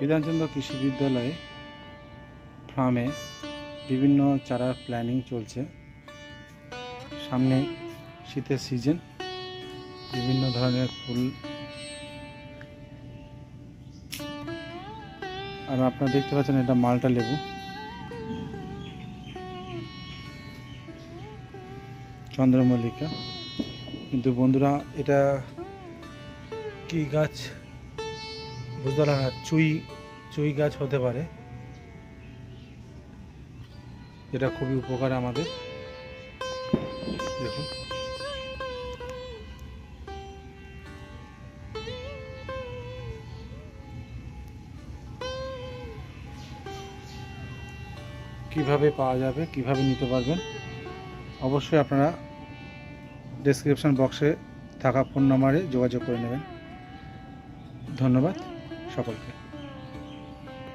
বিধানচন্দ্র কৃষি বিদ্যালয়ে ফার্মে বিভিন্ন চারার প্ল্যানিং চলছে। সামনে শীতের সিজন বিভিন্ন ধরনের ফুল। আর আপনারা দেখতে পাচ্ছেন এটা মালটা লেবু। চন্দ্রমল্লিকা। কিন্তু বন্ধুরা, এটা কি গাছ? বুঝতে পারলাম না, চুই চুই গাছ হতে পারে। এটা খুবই উপকার আমাদের। দেখুন। কীভাবে পাওয়া যাবে, কীভাবে নিতে পারবেন, অবশ্যই আপনারা ডেসক্রিপশন বক্সে থাকা ফোন নাম্বারে যোগাযোগ করে নেবেন। ধন্যবাদ সকলকে।